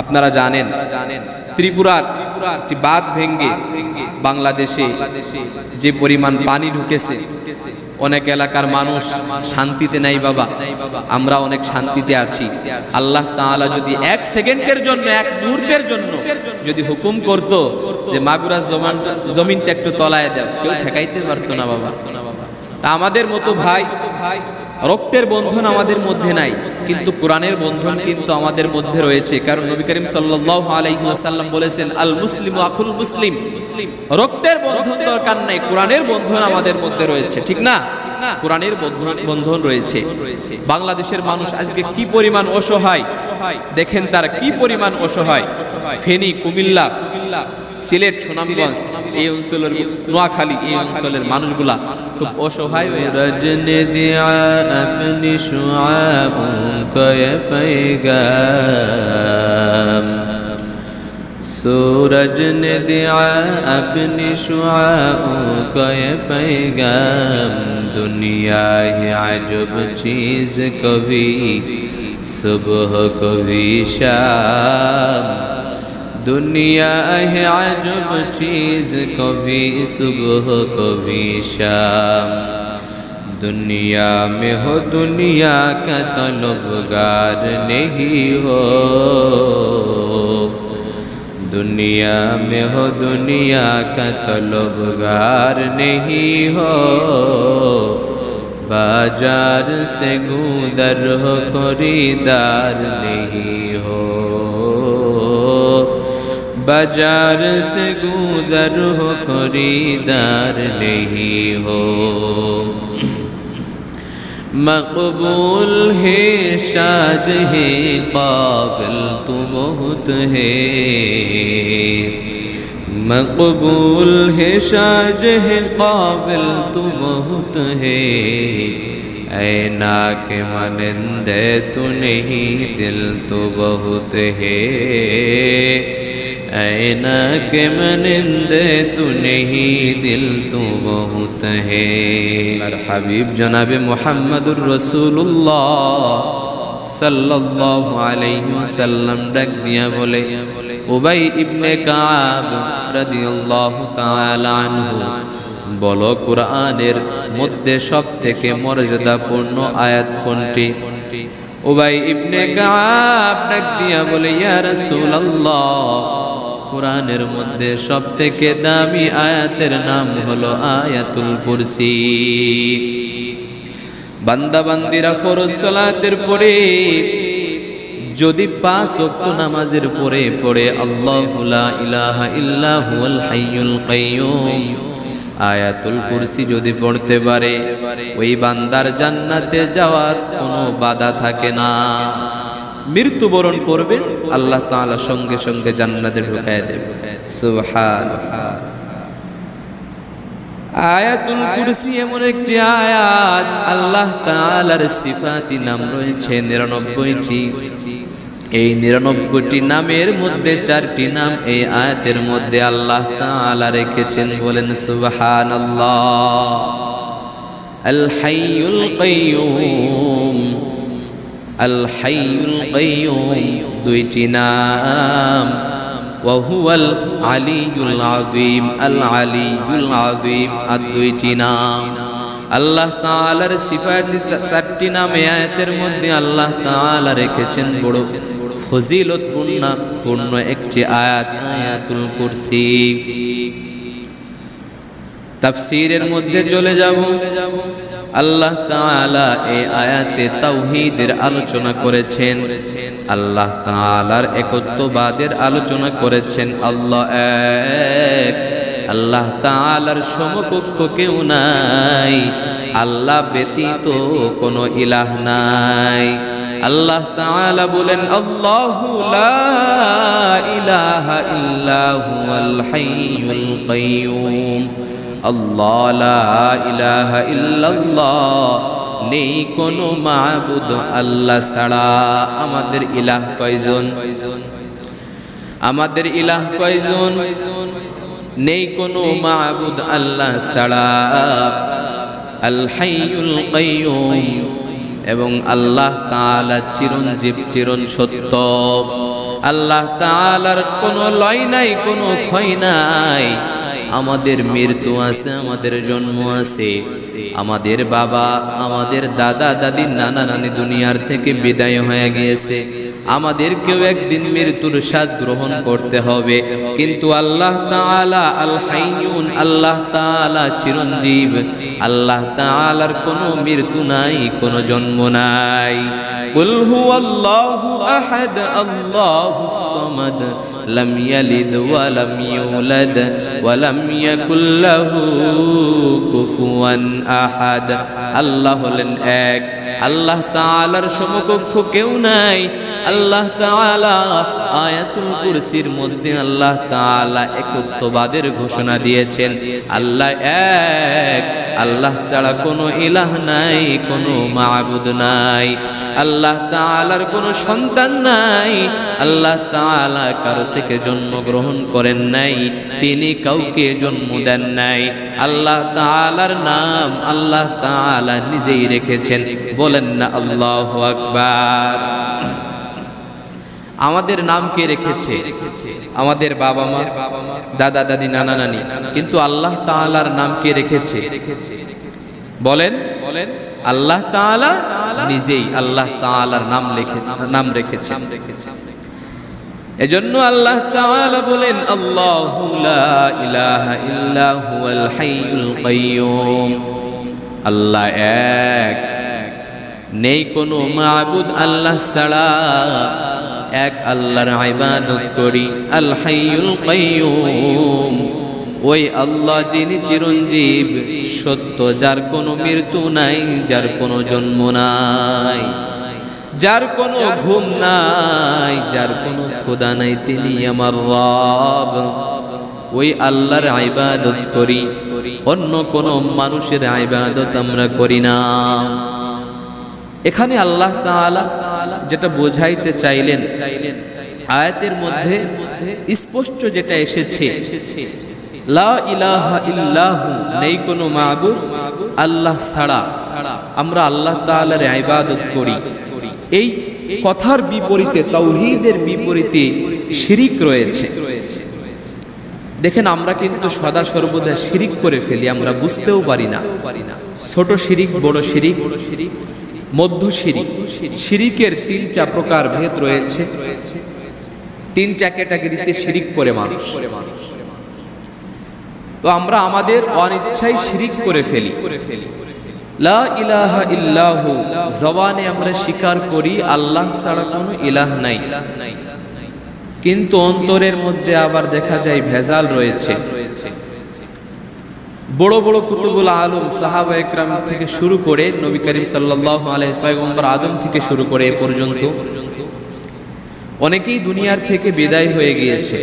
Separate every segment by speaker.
Speaker 1: আপনারা জানেন, ত্রিপুরার একটি বাঁধ ভেঙ্গে বাংলাদেশে যে পরিমাণ পানি ঢুকেছে, অনেক এলাকার মানুষ শান্তিতে নাই বাবা, আমরা অনেক শান্তিতে আছি। আল্লাহ তাআলা যদি এক সেকেন্ডের জন্য, এক মুহূর্তের জন্য যদি হুকুম করত যে মাগুরা জমানটা জমিনটা একটু তলায় দাও, কেউ ঠেকাইতে পারতো না বাবা। তা আমাদের মতো ভাই ভাই রক্তের বন্ধন আমাদের মধ্যে নাই, কিন্তু কোরআনের বন্ধন কিন্তু আমাদের মধ্যে রয়েছে। কারণ নবী করিম ওয়াসাল্লাম বলেছেন, আল মুসলিমু আকুল মুসলিম। মুসলিম রক্তের বন্ধন দরকার নাই, কোরআনের বন্ধন আমাদের মধ্যে রয়েছে, ঠিক না? কোরআনের বন্ধন রয়েছে। বাংলাদেশের মানুষ আজকে কি পরিমাণ অসহায়? দেখেন তারা কি পরিমাণ অসহায়? ফেনী কুমিল্লা কুমিল্লা সিলেট সুনামগঞ্জ এই অঞ্চলের নোয়াখালী এই অঞ্চলের মানুষগুলা খুব অসহায় হয়ে
Speaker 2: রজনে দিয়া আপনি سورج نے دیا اپنی شعاؤں کو یہ پیغام دنیا ہی عجب چیز کبھی صبح کبھی شام दुनिया है अजब चीज कभी सुबह कभी शाम दुनिया में हो दुनिया का तलबगार नहीं हो दुनिया में हो दुनिया का तलबगार नहीं हो बाजार से गुदर हो खरीदार नहीं بازار سے گودر ہو خریدار نہیں ہو مقبول ہے شاز ہے قابل تو بہت ہے مقبول ہے شاج ہے قابل تو بہت ہے اے نا کے مانندے تو نہیں دل تو بہت ہے ऐना के मनंदे तो नहीं दिल तो बहुत है हबीब जनाब मोहम्मद रसूलुल्लाह সাল্লাল্লাহু আলাইহি ওয়াসাল্লাম ডাক দিয়া বলে উবাই ইবনে কাব রাদিয়াল্লাহু তাআলা আনহু বলো কোরআনের মধ্যে সব থেকে মর্যাদাপূর্ণ আয়াত কোনটি উবাই ইবনে কাব ডাক দিয়া বলে ইয়া রাসূলুল্লাহ কোরআনের মধ্যে সব থেকে দামি আয়াতের নাম হলো আয়াতুল কুরসি। বান্দাবান্দিরা ফরজ সালাতের পরে, যদি পাঁচ ওয়াক্ত নামাজের পরে পড়ে, আল্লাহু লা ইলাহা ইল্লা হুয়াল হাইয়ুল কাইয়ুম। আয়াতুল কুরসি যদি পড়তে পারে, ওই বান্দার জান্নাতে যাওয়ার কোনো বাধা থাকে না। মৃত্যুবরণ করবে, আল্লাহ তাআলা সঙ্গে সঙ্গে জান্নাতে ঢুকায় দেবে। সুবহানাল্লাহ। আয়াতুল কুরসি এমন একটি আয়াত, আল্লাহ তাআলার সিফাতি নাম রয়েছে নিরানব্বইটি। এই নিরানব্বইটি নামের মধ্যে চারটি নাম এই আয়াতের মধ্যে আল্লাহ তাআলা রেখেছেন বলেন সুবহানাল্লাহ। আল হাইয়ুল কাইয়ুম। আল হাইয়ুল কাইয়ুম দুইটি নাম وهو العلي العظيم العلي العظيم দুইটি নাম আল্লাহ তাআলার সিফাতি চারটি নামে আয়াতের মধ্যে আল্লাহ তাআলা রেখেছেন বড় ফজিলতপূর্ণ পূর্ণ একটি আয়াত আয়াতুল কুরসি তাফসীরের মধ্যে চলে যাব আল্লাহ তাআলা এই আয়াতে তাওহীদের আলোচনা করেছেন। আল্লাহ তাআলার একত্ববাদের আলোচনা করেছেন। আল্লাহ এক, আল্লাহ তাআলার সমকক্ষ কেউ নাই। আল্লাহ ব্যতীত কোনো ইলাহ নাই। আল্লাহ তাআলা বলেন, আল্লাহু লা ইলাহা ইল্লা হুয়াল হাইয়ুল কাইয়ুম। আল্লাহ, লা ইলাহা ইল্লাল্লাহ, নেই কোনো মাবুদ আল্লাহ ছাড়া। আমাদের ইলাহ কয়জন? আমাদের ইলাহ কয়জন? নেই কোনো মাবুদ আল্লাহ ছাড়া। আল হাইয়ুল কাইয়ুম। এবং আল্লাহ তাআলা চিরঞ্জীব, চিরন সত্য। আল্লাহ তাআলার কোনো লয় নাই, কোনো ক্ষয় নাই। আমাদের মৃত্যু আছে আমাদের জন্ম আছে আমাদের বাবা আমাদের দাদা দাদি নানা নানি দুনিয়ার থেকে বিদায় হয়ে গিয়েছে আমাদেরকেও একদিন মৃত্যুর স্বাদ গ্রহণ করতে হবে কিন্তু আল্লাহ তাআলা আল হাইয়ুন আল্লাহ তাআলা চিরঞ্জীব আল্লাহ তাআলার কোনো মৃত্যু নাই কোনো জন্ম নাই قل هو الله أحد الله الصمد لم يلد ولم يولد ولم يكن له كفوا أحد আল্লাহ হলেন এক আল্লাহ তাআলার সমকক্ষ কেউ নাই আল্লাহ তাআলা আয়াতুল কুরসির মধ্যে আল্লাহ তাআলা একত্ববাদের ঘোষণা দিয়েছেন আল্লাহ এক আল্লাহ ছাড়া কোনো ইলাহ নাই, কোনো মাবুদ নাই। আল্লাহ তাআলার কোনো সন্তান নাই। আল্লাহ তাআলা কারও থেকে জন্মগ্রহণ করেন নাই, তিনি কাউকে জন্ম দেন নাই। আল্লাহ তাআলার নাম আল্লাহ তাআলা নিজেই রেখেছেন। বলেন না, আল্লাহ আকবার। আমাদের নাম কে রেখেছে? আমাদের বাবা মা, দাদা, দাদি, নানা, নানি। কিন্তু আল্লাহ তাআলার নাম কে রেখেছে? বলেন বলেন। আল্লাহ তাআলা নিজেই আল্লাহ তাআলার নাম লিখেছে, নাম রেখেছে। এজন্য আল্লাহ তাআলা বলেন, আল্লাহু লা ইলাহা ইল্লা হুয়াল হাইয়ুল কাইয়ুম। আল্লাহ এক। নেই কোনো মাবুদ আল্লাহ ছাড়া। এক আল্লাহর ইবাদত করি। আল হাইয়ুল কাইয়ুম। ওই আল্লাহ যিনি চিরঞ্জীব, সত্য, যার কোনো মৃত্যু নাই, যার কোনো জন্ম নাই, যার কোনো ঘুম নাই, যার কোনো খোদা নাই, তিনি আমার রব। ওই আল্লাহর ইবাদত করি। অন্য কোনো মানুষের ইবাদত আমরা করি না। এখানে আল্লাহ তাআলা যেটা বোঝাইতে চাইলেন। আয়াতের মধ্যে স্পষ্ট যেটা এসেছে নেই কোনো মাবুদ, আল্লাহ ছাড়া আমরা আল্লাহ তাআলার ইবাদত করি। এই কথার বিপরীতে, তাওহীদের বিপরীতে শিরিক রয়েছে। দেখেন, আমরা কিন্তু সদা সর্বদা শিরিক করে ফেলি, আমরা বুঝতেও পারি না। ছোট শিরিক, বড় শিরিক মধ্য শিরিক শিরিকের তিনটা প্রকার ভেদ রয়েছে। তিনটা ক্যাটাগরিতে শিরিক করে মানুষ। তো আমরা আমাদের অনিচ্ছায় শিরিক করে ফেলি। লা ইলাহা ইল্লাহু, জবানে আমরা স্বীকার করি, আল্লাহ ছাড়া কোনো ইলাহ নাই। কিন্তু অন্তরের মধ্যে আবার দেখা যায় ভেজাল রয়েছে। বড় বড় কুতুবুল আলম, সাহাবা একরাম থেকে শুরু করে নবী করিম সাল্লাহ আদম থেকে শুরু করে এ পর্যন্ত অনেকেই দুনিয়ার থেকে বিদায় হয়ে গিয়েছে।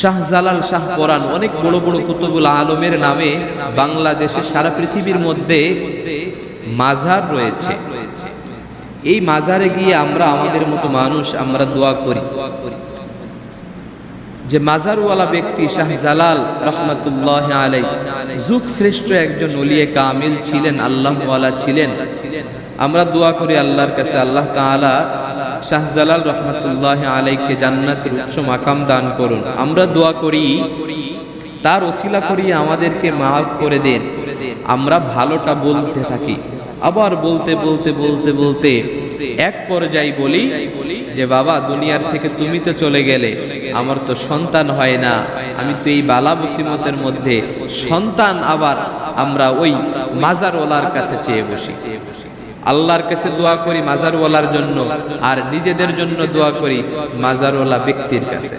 Speaker 2: শাহ জালাল শাহ পরান অনেক বড় বড় কুতুবুল আলমের নামে বাংলাদেশে সারা পৃথিবীর মধ্যে মাজার রয়েছে। এই মাজারে গিয়ে আমরা, আমাদের মতো মানুষ আমরা দোয়া করি। যে মাজারওয়ালা ব্যক্তি শাহ জালাল রহমতুল্লাহ আলাই যুগ শ্রেষ্ঠ একজন অলিয়ে কামিল ছিলেন, আল্লাহওয়ালা ছিলেন। আমরা দোয়া করি আল্লাহর কাছে, আল্লাহ তাআলা শাহজালাল রহমতুল্লাহ আলাইকে জান্নাতের উচ্চ মাকাম দান করুন। আমরা দোয়া করি, তার ওসিলা করিয়ে আমাদেরকে মাফ করে দেন। আমরা ভালোটা বলতে থাকি। আবার বলতে বলতে বলতে বলতে এক পর্যায়ে বলি যে, বাবা, দুনিয়ার থেকে তুমি তো চলে গেলে। আমার তো সন্তান হয় না। আমি তো এই বালা মুসিমতের মধ্যে সন্তান আবার আমরা ওই মাজারওয়ালার কাছে চেয়ে বসি। আল্লাহর কাছে দোয়া করি মাজারওয়ালার জন্য আর নিজেদের জন্য দোয়া করি মাজারওয়ালা ব্যক্তির কাছে।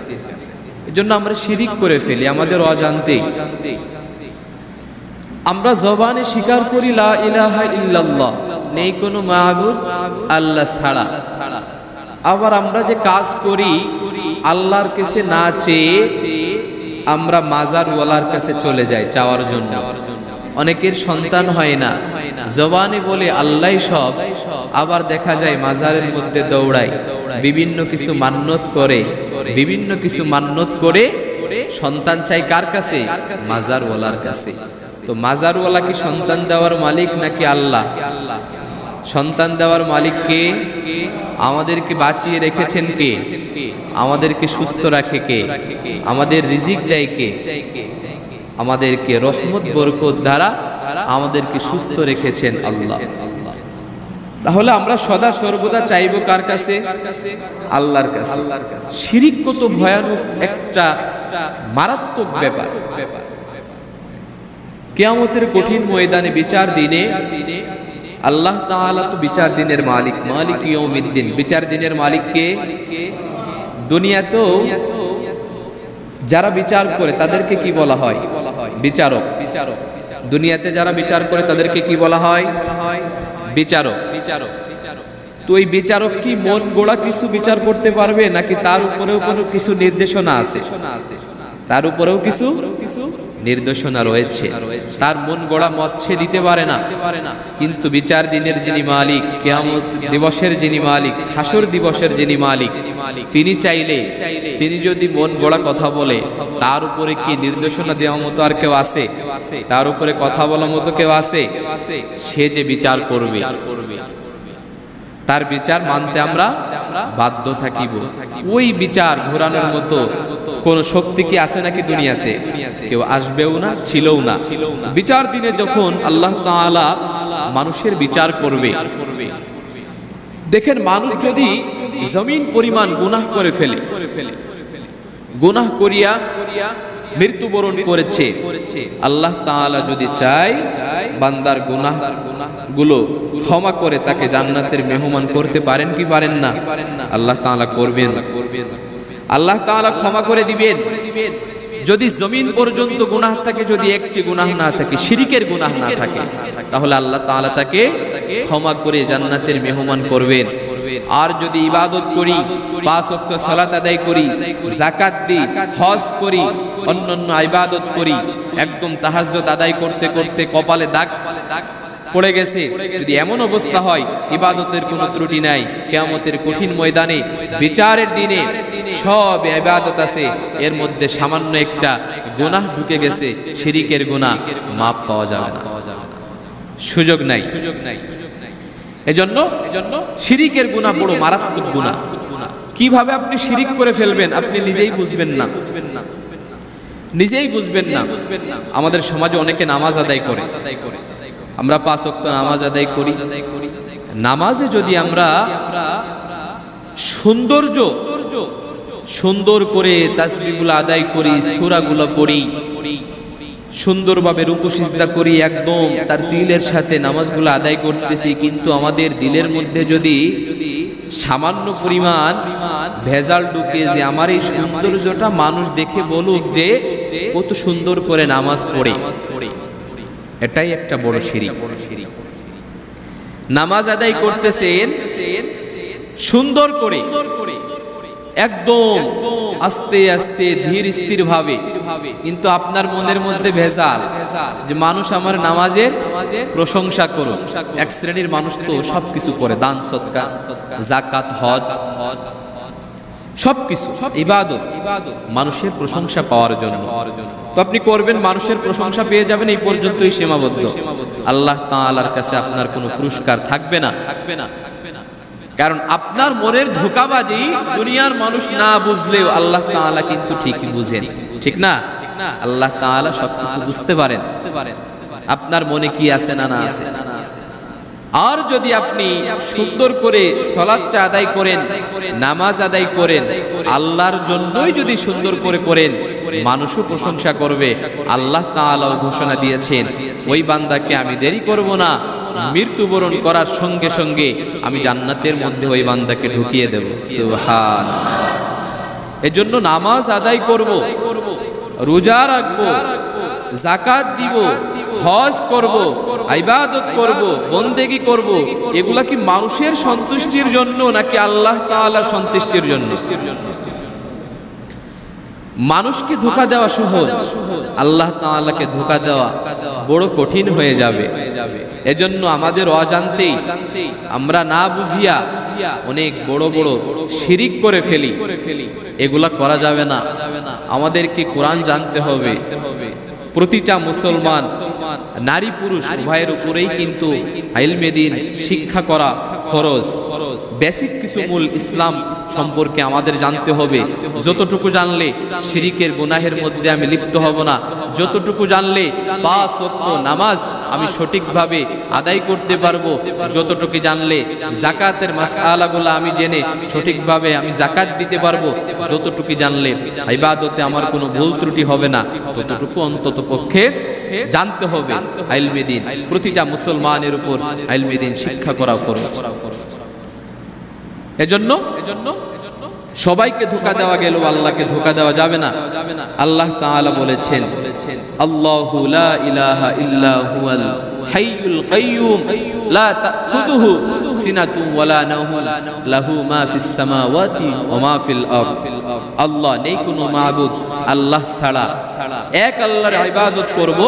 Speaker 2: এজন্য আমরা শিরিক করে ফেলি, আমাদের অজান্তেই। আমরা জবানে স্বীকার করি, লা ইলাহা ইল্লাল্লাহ নেই কোনো মাহবুদ আল্লাহ ছাড়া। আবার আমরা যে কাজ করি আল্লাহর কাছে না চেয়ে আমরা মাজারওয়ালার কাছে চলে যাই চাওয়ার জন্য। অনেকের সন্তান হয় না। জবানে বলে আল্লাহ সব। আবার দেখা যায় মাজারের মধ্যে দৌড়ায়। বিভিন্ন কিছু মান্যত করে। বিভিন্ন কিছু মান্যত করে সন্তান চাই কার কাছে? মাজারওয়ালার কাছে। তো মাজারওয়ালা কি সন্তান দেওয়ার মালিক নাকি আল্লাহ? সন্তান দেওয়ার মালিক কে? আমাদেরকে বাঁচিয়ে রেখেছেন কে? আমাদেরকে সুস্থ রাখে কে? আমাদের রিজিক দেয় কে? আমাদেরকে রহমত, বরকত দ্বারা আমাদেরকে সুস্থ রেখেছেন আল্লাহ। তাহলে আমরা সদা সর্বদা চাইব কার কাছে? আল্লাহর কাছে। শিরিক কত ভয়ানক একটা মারাত্মক ব্যাপার। কেয়ামতের কঠিন ময়দানে বিচার দিনে আল্লাহ তাআলা তো বিচার দিনের মালিক। মালিক ইয়ৌমিদ্দিন বিচার দিনের মালিককে দুনিয়াতেও যারা বিচার করে, তাদেরকে কি বলা হয়? বিচারক। বিচারক দুনিয়াতে যারা বিচার করে, তাদেরকে কি বলা হয়? বিচারক। বিচারক তো এই বিচারক কি মন গোড়া কিছু বিচার করতে পারবে, নাকি তার উপরেও কোনো কিছু নির্দেশনা আছে? তার উপরেও কিছু কিছু নির্দেশনা রয়েছে। তার মন গড়া মত সে দিতে পারে না। কিন্তু বিচার দিনের যিনি মালিক, কেয়ামত দিবসের যিনি মালিক, হাসর দিবসের যিনি মালিক, তিনি চাইলে, তিনি যদি মন গড়া কথা বলে, তার উপরে কি নির্দেশনা দেওয়া মতো আর কেউ আছে? তার উপরে কথা বলার মতো কেউ আছে? সে যে বিচার করবে। তার বিচার মানতে আমরা বাধ্য থাকিব। ওই বিচার ঘোরানোর মতো কোন শক্তি কি আছে নাকি দুনিয়াতে? কেউ আসবেও না, ছিলও না। বিচার দিনে যখন আল্লাহ তাআলা মানুষের বিচার করবে, দেখেন মানুষ যদি জমিন পরিমাণ গুনাহ করে ফেলে, গুনাহ করিয়া মৃত্যুবরণ করেছে, আল্লাহ তাআলা যদি চাই বান্দার গুনাহগুলো ক্ষমা করে তাকে জান্নাতের মেহমান করতে পারেন কি পারেন না? আল্লাহ তাআলা করবেন। আল্লাহ তাআলা ক্ষমা করে দিবেন। যদি জমিন পর্যন্ত গুনাহ থাকে, যদি একটি গুনাহ না থাকে, শিরিকের গুনাহ না থাকে, তাহলে আল্লাহ তাআলা তাকে ক্ষমা করে জান্নাতের মেহমান করবেন। আর যদি ইবাদত করি সালাত আদায় করি জাকাত দিই, হজ করি, অন্যান্য ইবাদত করি, একদম তাহাজ্জুদ আদায় করতে করতে কপালে দাগ পড়ে গেছে। যদি এমন অবস্থা হয়, ইবাদতের কোনো ত্রুটি নাই। কেয়ামতের কঠিন ময়দানে, বিচারের দিনে সব ইবাদত আছে। এর মধ্যে সামান্য একটা গুনাহ ঢুকে গেছে। শিরিকের গুনাহ মাপ পাওয়া যাবে না। সুযোগ নাই সুযোগ নাই। এজন্য এজন্য শিরিকের গুনাহ বড় মারাত্মক গুনাহ। কীভাবে আপনি শিরিক করে ফেলবেন, আপনি নিজেই বুঝবেন না। নিজেই বুঝবেন না। আমাদের সমাজে অনেকে নামাজ আদায় করে। আমরা পাঁচ ওয়াক্ত নামাজ আদায় করি। নামাজে যদি আমরা সৌন্দর্য, সুন্দর করে তাসবিগুলো আদায় করি, সূরাগুলো পড়ি, সুন্দরভাবে রূপু সিজদা করি, একদম তার দিলের সাথে নামাজগুলো আদায় করতেছি, কিন্তু আমাদের দিলের মধ্যে যদি সামান্য পরিমাণ ভেজাল ঢুকে যে আমার এই সৌন্দর্যটা মানুষ দেখে বলুক যে, কত সুন্দর করে নামাজ পড়ে। এটাই একটা বড় সিঁড়ি নামাজ আদায় করতেছেন, সুন্দর করে, একদম আস্তে আস্তে, ধীর স্থির ভাবে কিন্তু আপনার মনের মধ্যে ভেজাল যে মানুষ আমার নামাজের প্রশংসা করুন এক শ্রেণির মানুষ তো সবকিছু করে, দান, সৎকার, জাকাত হজ হজ। সবকিছু ইবাদত ইবাদত। মানুষের প্রশংসা পাওয়ার জন্য। তো আপনি করবেন, মানুষের প্রশংসা পেয়ে যাবেন এই পর্যন্তই সীমাবদ্ধ। আল্লাহ তাআলার কাছে আপনার কোনো পুরস্কার থাকবে না। থাকবে না কারণ আপনার মনের ধোকাবাজি দুনিয়ার মানুষ না বুঝলেও আল্লাহ তাআলা কিন্তু ঠিকই বুঝেন। ঠিক না ঠিক না? আল্লাহ তাআলা সবকিছু বুঝতে পারেন। আপনার মনে কি আছে না না আছে? আর যদি আপনি সুন্দর করে সলাচ্চা আদায় করেন, নামাজ আদায় করেন, আল্লাহর জন্যই যদি সুন্দর করে করেন, মানুষও প্রশংসা করবে। আল্লাহ তাআলাও ঘোষণা দিয়েছেন, ওই বান্দাকে আমি দেরি করব না, মৃত্যুবরণ করার সঙ্গে সঙ্গে আমি জান্নাতের মধ্যে ওই বান্দাকে ঢুকিয়ে দেব। সুবহান এজন্য নামাজ আদায় করব, রোজা রাখব জাকাত দিব, হজ করব ইবাদত করব, বন্দেগি করব, এগুলা কি মানুষের সন্তুষ্টির জন্য নাকি আল্লাহ তাআলার সন্তুষ্টির জন্য? মানুষকে ধোকা দেওয়া সহজ, আল্লাহ তাআলাকে ধোকা দেওয়া বড় কঠিন হয়ে যাবে। এজন্য আমাদের অজান্তেই আমরা না বুঝিয়া অনেক বড় বড় শিরিক করে ফেলি। এগুলা করা যাবে না। আমাদেরকে কোরআন জানতে হবে। প্রতিটা মুসলমান নারী পুরুষ উভয়ের উপরেই কিন্তু আইলমেদিন শিক্ষা করা ফরজ। বেসিক কিছু মূল ইসলাম সম্পর্কে আমাদের জানতে হবে। যতটুকু জানলে শিরিকের গুনাহের মধ্যে আমি লিপ্ত হব না। যতটুকু জানলে পাঁচ ওয়াক্ত নামাজ আমি সঠিকভাবে আদায় করতে পারব, যতটুকু জানলে জাকাতের মাসআলাগুলো আমি জেনে সঠিকভাবে আমি জাকাত দিতে পারব, যতটুকু জানলে ইবাদতে আমার কোনো ভুল ত্রুটি হবে না, ততটুকু অন্তত পক্ষে জানতে হবে আইলমেদিন প্রতিটা মুসলমানের উপর আইলমেদিন শিক্ষা করা এজন্য এজন্য সবাইকে ধোকা দেওয়া গেল, আল্লাহকে ধোকা দেওয়া যাবে না। আল্লাহ তাআলা বলেছেন, আল্লাহু লা ইলাহা ইল্লা হুয়াল হাইয়ুল কাইয়্যুম লা তাখুযুহু সিনাতুন ওয়ালা নাওমুন, লাহু মা ফিস সামাওয়াতি ওয়া মা ফিল আরদ। আল্লাহ নেই কোনো মাবুদ, আল্লাহ ছাড়া। এক আল্লাহর ইবাদত করব।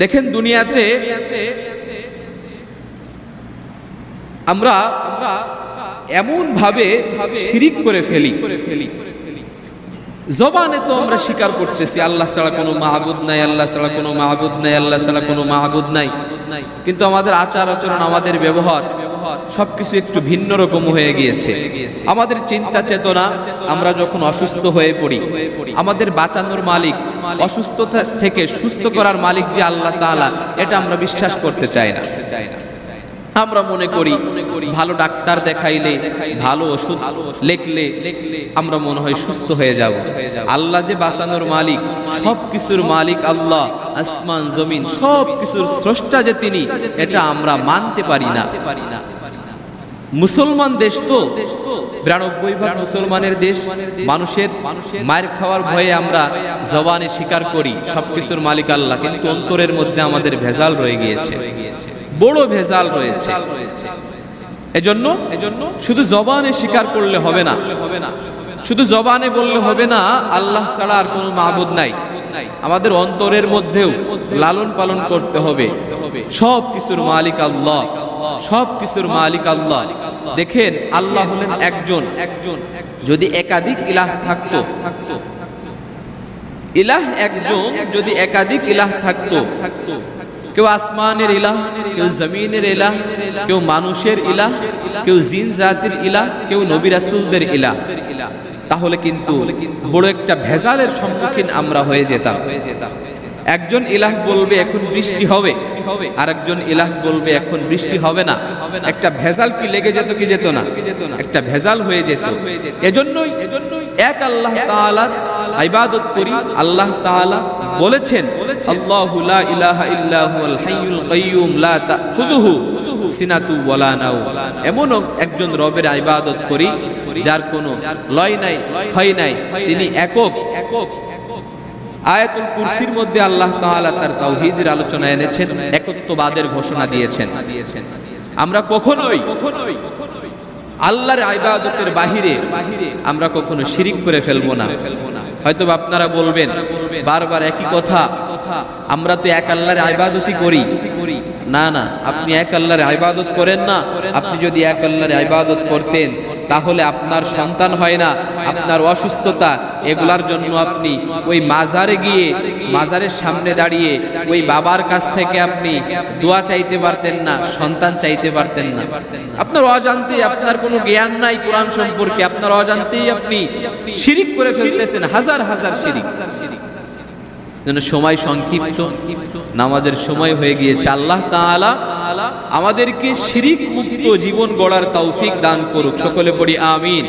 Speaker 2: দেখেন দুনিয়াতে আমরা আমরা এমন ভাবে শিরিক করে ফেলি। জবানে তো আমরা স্বীকার করতেছি, আল্লাহ ছাড়া কোনো মাহবুদ নাই, আল্লাহ ছাড়া কোনো মাহবুদ নাই, আল্লাহ ছাড়া কোনো মাহবুদ নাই। কিন্তু আমাদের আচার আচরণ, আমাদের ব্যবহার সবকিছু একটু ভিন্ন রকম হয়ে গিয়েছে। আমাদের চিন্তা চেতনা, আমরা যখন অসুস্থ হয়ে পড়ি, আমাদের বাঁচানোর মালিক, অসুস্থতা থেকে সুস্থ করার মালিক যে আল্লাহ তাআলা, এটা আমরা বিশ্বাস করতে চাই না। আমরা মনে করি, ভালো ডাক্তার দেখাইলে ভালো ওষুধ লেখলে আমরা মনে হয় সুস্থ হয়ে যাব। আল্লাহ যে বাঁচানোর মালিক সব কিছুর মালিক আল্লাহ, আসমান, জমিন সব কিছুর স্রষ্টা যে তিনি, এটা আমরা মানতে পারি না। মুসলমান দেশ তো, বিরানব্বই ভাগ মুসলমানের দেশ, মানুষের মায়ের খাওয়ার ভয়ে আমরা জবানে স্বীকার করি, সবকিছুর মালিক আল্লাহ, কিন্তু অন্তরের মধ্যে আমাদের ভেজাল রয়ে গিয়েছে। বড় ভেজাল রয়েছে। এজন্য এজন্য শুধু জবানে স্বীকার করলে হবে না। হবে না শুধু জবানে বললে হবে না, আল্লাহ ছাড়া আর কোনো মাহবুদ নাই। আমাদের অন্তরের মধ্যেও লালন পালন করতে হবে। সব কিছুর মালিক আল্লাহ। সব কিছুর মালিক আল্লাহ। দেখেন, আল্লাহ হলেন একজন। একজন যদি একাধিক ইলাহ থাকতো থাকতো ইলাহ একজন যদি একাধিক ইলাহ থাকতো থাকতো কেউ আসমানের ইলাহ কেউ জমিনের ইলাহ কেউ মানুষের ইলাহ কেউ জিন জাতির ইলাহ কেউ নবী রাসূলদের ইলাহ তাহলে কিন্তু বড় একটা ভেজালের সম্মুখীন আমরা হয়ে যেতাম। একজন ইলাহ বলবে, এখন বৃষ্টি হবে। আর একজন ইলাহ বলবে, এখন বৃষ্টি হবে না। একটা ভেজাল কি লেগে যেত, কি যেত না? একটা ভেজাল হয়ে যেত। এজন্যই এজন্যই এক আল্লাহ তাআলার ইবাদত করি, আল্লাহ তাআলা বলেছেন আল্লাহু লা ইলাহা ইল্লা হুয়াল হাইয়ুল কাইয়্যুম লা সিনাতু ওয়ালা নাও এমন একজন রবের ইবাদত করি, যার কোনো লয় নাই, ক্ষয় নাই, তিনি একক। একক আয়াতুল কুরসির মধ্যে আল্লাহ তাআলা তার তাওহীদের আলোচনা এনেছেন, একত্ববাদের ঘোষণা দিয়েছেন। আমরা কখনোই কখনোই আল্লাহর ইবাদতের বাহিরে বাহিরে আমরা কখনো শিরিক করে ফেলব না। হয়তো আপনারা বলবেন, বারবার একই কথা আমরা তো এক আল্লাহর ইবাদতই করি। না না, আপনি এক আল্লাহর ইবাদত করেন না। আপনি যদি এক আল্লাহর ইবাদত করতেন, তাহলে আপনার সন্তান হয় না, আপনার অসুস্থতা, এগুলার জন্য আপনি ওই মাজারে গিয়ে, মাজারের সামনে দাঁড়িয়ে, ওই বাবার কাছ থেকে আপনি দোয়া চাইতে পারতেন না, সন্তান চাইতে পারতেন না। আপনার অজান্তে আপনার কোনো জ্ঞান নাই কোরআন সম্পর্কে, আপনার অজান্তেই আপনি শিরিক করে ফেলতেছেন, হাজার হাজার শিরিক। যেন সময় সংক্ষিপ্ত, নামাজের সময় হয়ে গিয়েছে। আল্লাহ তাআলা আমাদেরকে শিরিক মুক্ত জীবন গড়ার তৌফিক দান করুক। সকলে পড়ি আমিন।